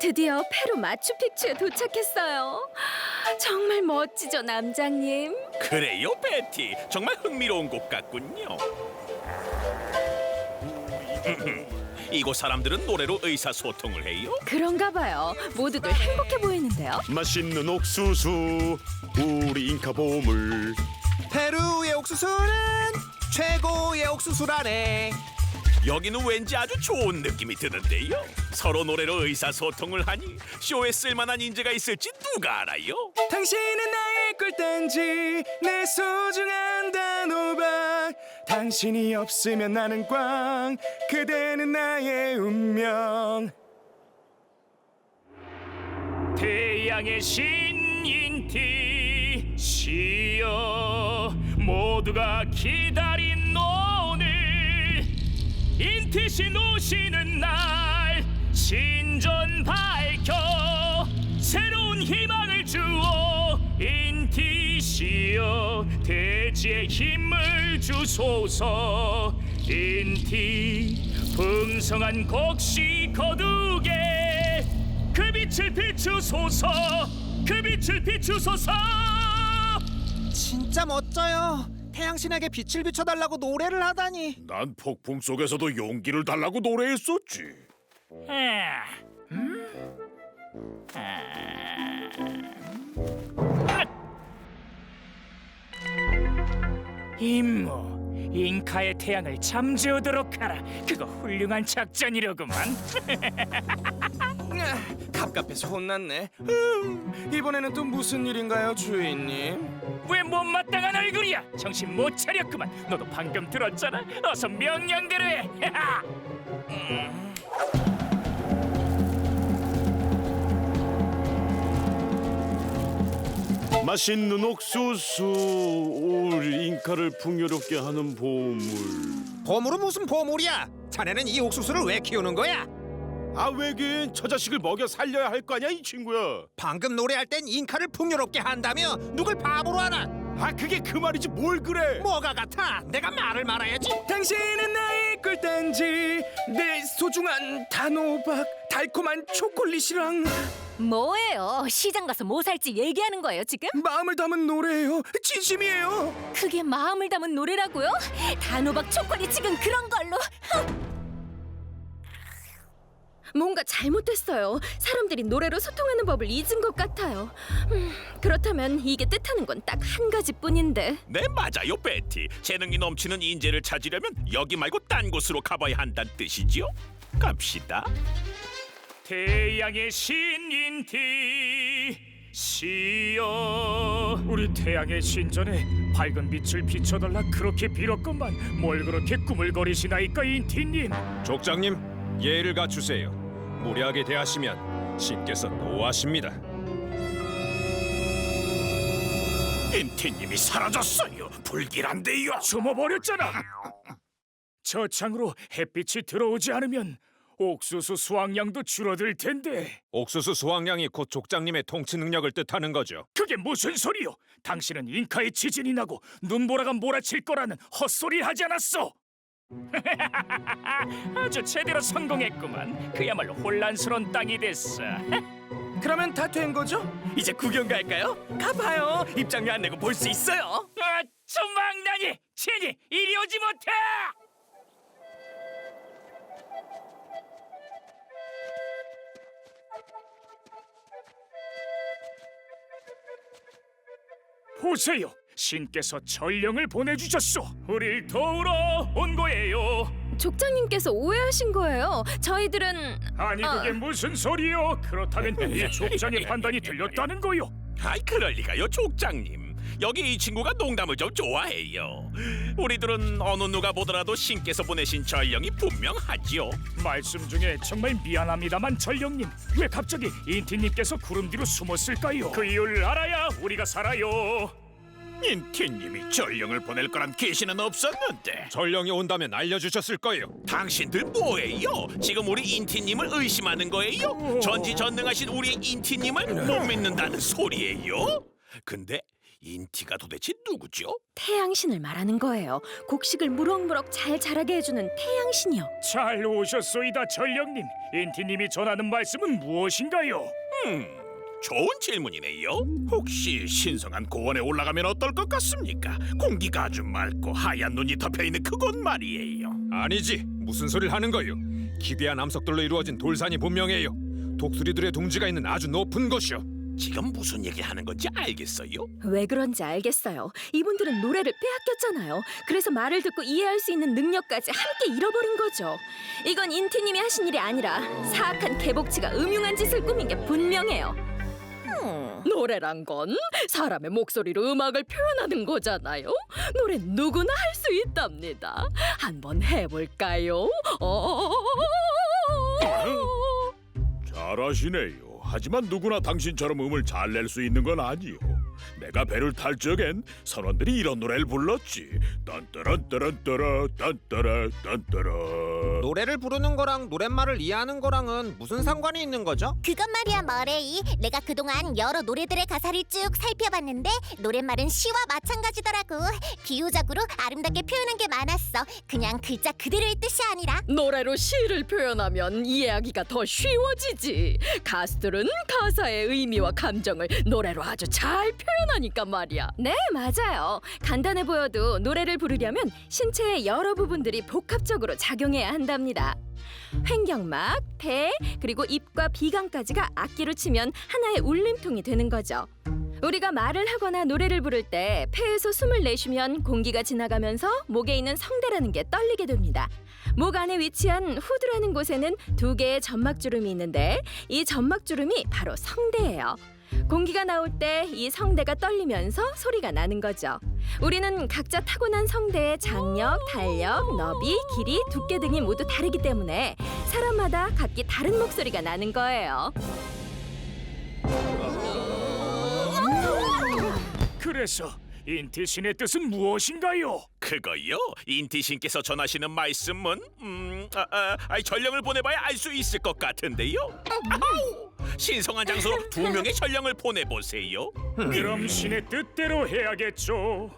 드디어 페루 마추픽추에 도착했어요. 정말 멋지죠, 남장님? 그래요, 베티. 정말 흥미로운 곳 같군요. 이곳 사람들은 노래로 의사소통을 해요. 그런가 봐요. 모두들 행복해 보이는데요. 맛있는 옥수수 우리 인카 보물 페루의 옥수수는 최고의 옥수수라네. 여기는 왠지 아주 좋은 느낌이 드는데요. 서로 노래로 의사소통을 하니 쇼에 쓸만한 인재가 있을지 누가 알아요? 당신은 나의 꿀단지 내 소중한 단호박 당신이 없으면 나는 꽝 그대는 나의 운명 태양의 신인티 시여 모두가 기다 인티신 오시는 날 신전 밝혀 새로운 희망을 주어 인티시여 대지의 힘을 주소서. 인티 풍성한 곡식 거두게. 그 빛을 비추소서. 그 빛을 비추소서. 진짜 멋져요. 태양신에게 빛을 비춰달라고 노래를 하다니. 난 폭풍 속에서도 용기를 달라고 노래했었지 아, 음? 아. 임무 잉카의 태양을 잠재우도록 하라 그거 훌륭한 작전이로구만 갑갑해서 혼났네 음, 이번에는 또 무슨 일인가요 주인님 왜 못마땅한 얼굴 이야 정신 못 차렸구만 너도 방금 들었잖아 어서 명령대로 해 맛있는 옥수수 우리 인카를 풍요롭게 하는 보물 보물은 무슨 보물이야? 자네는 이 옥수수를 왜 키우는 거야? 아 왜긴 저 자식을 먹여 살려야 할 거 아니야 이 친구야 방금 노래할 땐 인카를 풍요롭게 한다며 누굴 바보로 하나? 아 그게 그 말이지 뭘 그래 뭐가 같아? 내가 말을 말아야지. 당신은 나의 꿀단지 내 소중한 단호박 달콤한 초콜릿이랑 뭐예요? 시장 가서 뭐 살지 얘기하는 거예요, 지금? 마음을 담은 노래예요 진심이에요 그게 마음을 담은 노래라고요? 단호박 초콜릿 지금 그런 걸로. 뭔가 잘못됐어요. 사람들이 노래로 소통하는 법을 잊은 것 같아요. 음, 그렇다면 이게 뜻하는 건 딱 한 가지뿐인데. 네, 맞아요, 베티. 재능이 넘치는 인재를 찾으려면 여기 말고 딴 곳으로 가봐야 한다는 뜻이지요. 갑시다. 태양의 신인 티 시여 우리 태양의 신전에 밝은 빛을 비춰달라 그렇게 빌었건만 뭘 그렇게 꾸물거리시나이까 인티님 족장님 예의를 갖추세요. 무례하게 대하시면 신께서 노하십니다. 인티님이 사라졌어요. 불길한데요. 숨어버렸잖아 저 창으로 햇빛이 들어오지 않으면 옥수수 수확량도 줄어들 텐데 옥수수 수확량이 곧 족장님의 통치 능력을 뜻하는 거죠. 그게 무슨 소리요 당신은 잉카의 지진이 나고 눈보라가 몰아칠 거라는 헛소리 하지 않았어 아주 제대로 성공했구만. 그야말로 혼란스러운 땅이 됐어. 그러면 다 된 거죠? 이제 구경 갈까요? 가봐요. 입장료 안 내고 볼 수 있어요. 아, 조망나니! 친히 이리 오지 못해! 보세요 신께서 전령을 보내주셨소 우릴 도우러 온 거예요 족장님께서 오해하신 거예요. 저희들은 아니 아. 그게 무슨 소리요 그렇다면 이 족장의 판단이 틀렸다는 거요 아이 그럴 리가요, 족장님. 여기 이 친구가 농담을 좀 좋아해요. 우리들은 어느 누가 보더라도 신께서 보내신 전령이 분명하지요. 말씀 중에 정말 미안합니다만 전령님 왜 갑자기 인티님께서 구름 뒤로 숨었을까요? 그 이유를 알아야 우리가 살아요. 인티님이 전령을 보낼 거란 계시는 없었는데 전령이 온다면 알려주셨을 거예요. 당신들 뭐예요? 지금 우리 인티님을 의심하는 거예요? 전지전능하신 우리 인티님을 못 믿는다는 소리예요? 근데 인티가 도대체 누구죠? 태양신을 말하는 거예요. 곡식을 무럭무럭 잘 자라게 해주는 태양신이요. 잘 오셨소이다 전령님. 인티님이 전하는 말씀은 무엇인가요? 음, 좋은 질문이네요. 혹시 신성한 고원에 올라가면 어떨 것 같습니까? 공기가 아주 맑고 하얀 눈이 덮여 있는 그곳 말이에요. 아니지 무슨 소리를 하는 거요? 기괴한 암석들로 이루어진 돌산이 분명해요. 독수리들의 둥지가 있는 아주 높은 곳이요. 지금 무슨 얘기 하는 건지 알겠어요? 왜 그런지 알겠어요. 이분들은 노래를 빼앗겼잖아요. 그래서 말을 듣고 이해할 수 있는 능력까지 함께 잃어버린 거죠. 이건 인티님이 하신 일이 아니라 사악한 개복치가 음흉한 짓을 꾸민 게 분명해요. 음, 노래란 건 사람의 목소리로 음악을 표현하는 거잖아요. 노래 누구나 할 수 있답니다. 한번 해볼까요? 어... 잘하시네요. 하지만 누구나 당신처럼 음을 잘 낼 수 있는 건 아니요. 내가 배를 탈 적엔 선원들이 이런 노래를 불렀지. 딴따란따란따라 딴따라 딴따라. 노래를 부르는 거랑 노랫말을 이해하는 거랑은 무슨 상관이 있는 거죠? 그것 말이야 머레이 내가 그동안 여러 노래들의 가사를 쭉 살펴봤는데 노랫말은 시와 마찬가지더라고 비유적으로 아름답게 표현한 게 많았어 그냥 글자 그대로의 뜻이 아니라 노래로 시를 표현하면 이해하기가 더 쉬워지지. 가수들은 가사의 의미와 감정을 노래로 아주 잘 표현하니까 말이야. 네, 맞아요. 간단해 보여도 노래를 부르려면 신체의 여러 부분들이 복합적으로 작용해야 한답니다. 횡격막, 폐, 그리고 입과 비강까지가 악기로 치면 하나의 울림통이 되는 거죠. 우리가 말을 하거나 노래를 부를 때 폐에서 숨을 내쉬면 공기가 지나가면서 목에 있는 성대라는 게 떨리게 됩니다. 목 안에 위치한 후드라는 곳에는 두 개의 점막주름이 있는데 이 점막주름이 바로 성대예요. 공기가 나올 때 이 성대가 떨리면서 소리가 나는 거죠. 우리는 각자 타고난 성대의 장력, 탄력, 너비, 길이, 두께 등이 모두 다르기 때문에 사람마다 각기 다른 목소리가 나는 거예요. 그래서 인티신의 뜻은 무엇인가요? 그거요? 인티신께서 전하시는 말씀은 음, 아, 아, 아, 전령을 보내봐야 알 수 있을 것 같은데요. 아우! 신성한 장소로 두 명의 전령을 보내보세요. 그럼 신의 뜻대로 해야겠죠.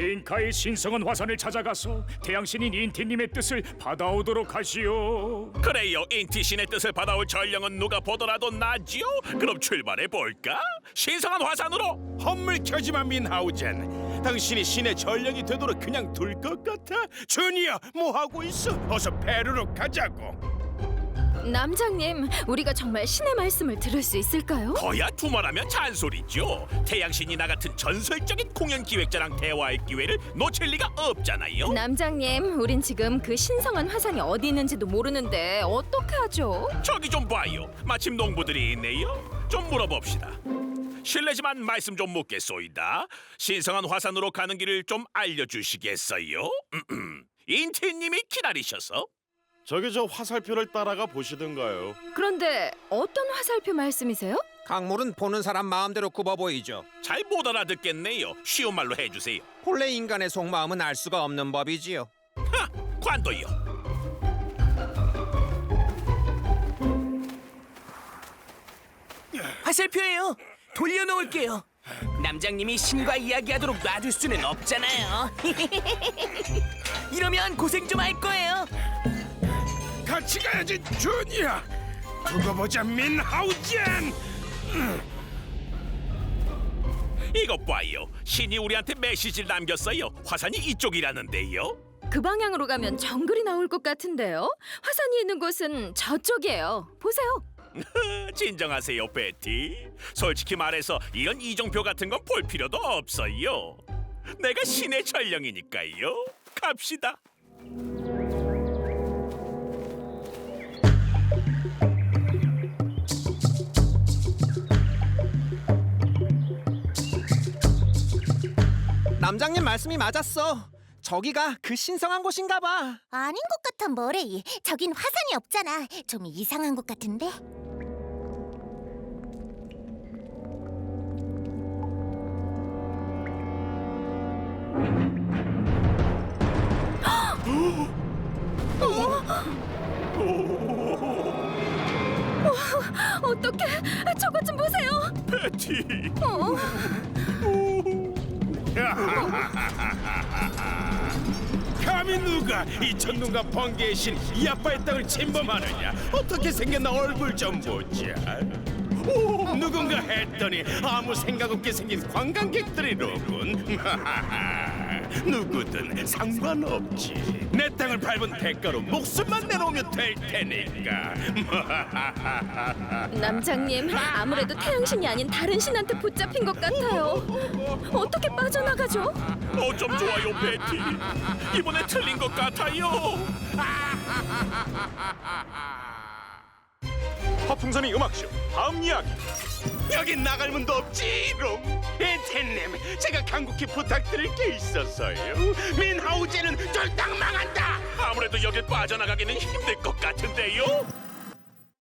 인카의 신성한 화산을 찾아가서 태양신인 인티님의 뜻을 받아오도록 하시오. 그래요, 인티신의 뜻을 받아올 전령은 누가 보더라도 나지요. 그럼 출발해 볼까? 신성한 화산으로. 헛물 켜지만 민하우젠. 당신이 신의 전령이 되도록 그냥 둘 것 같아? 준이야, 뭐 하고 있어? 어서 페루로 가자고. 남장님, 우리가 정말 신의 말씀을 들을 수 있을까요? 거야 두말하면 잔소리죠. 태양신이 나 같은 전설적인 공연 기획자랑 대화할 기회를 놓칠 리가 없잖아요. 남장님, 우린 지금 그 신성한 화산이 어디 있는지도 모르는데 어떻게 하죠? 저기 좀 봐요. 마침 농부들이 있네요. 좀 물어봅시다. 실례지만 말씀 좀 묻겠소이다. 신성한 화산으로 가는 길을 좀 알려주시겠어요? 인티님이 기다리셔서. 저기 저 화살표를 따라가 보시던가요. 그런데 어떤 화살표 말씀이세요? 강물은 보는 사람 마음대로 굽어 보이죠. 잘 못 알아듣겠네요. 쉬운 말로 해주세요. 본래 인간의 속마음은 알 수가 없는 법이지요. 하, 관도요. 화살표예요. 돌려놓을게요. 남장님이 신과 이야기하도록 놔둘 수는 없잖아요. 이러면 고생 좀 할 거예요. 같이 가야지, 준이야. 두고 보자, 민하우젠. 이것 봐요. 신이 우리한테 메시지를 남겼어요. 화산이 이쪽이라는데요. 그 방향으로 가면 정글이 나올 것 같은데요. 화산이 있는 곳은 저쪽이에요. 보세요. 진정하세요, 베티. 솔직히 말해서 이런 이정표 같은 건 볼 필요도 없어요. 내가 신의 전령이니까요. 갑시다. 남장님 말씀이 맞았어. 저기가 그 신성한 곳인가 봐. 아닌 것 같아 머레이 저긴 화산이 없잖아 좀 이상한 것 같은데 어떡해? 저것 좀 보세요. 베티. 어? 감히 누가 이 천둥과 번개의 신 이 아빠의 땅을 침범하느냐? 어떻게 생겼나 얼굴 좀 보자. 오, 누군가 했더니 아무 생각 없게 생긴 관광객들이로군. 누구든 상관없지. 내 땅을 밟은 대가로 목숨만 내놓으면 될 테니까. 남장님, 아무래도 태양신이 아닌 다른 신한테 붙잡힌 것 같아요. 어떻게 빠져나가죠? 어쩜 좋아요, 베티. 이번에 틀린 것 같아요. 허풍선이 음악쇼 다음 이야기. 여긴 나갈 문도 없지롱. 엔텐님, 제가 간곡히 부탁드릴 게 있어서요. 민하우제는 절당 망한다. 아무래도 여길 빠져나가기는 힘들 것 같은데요.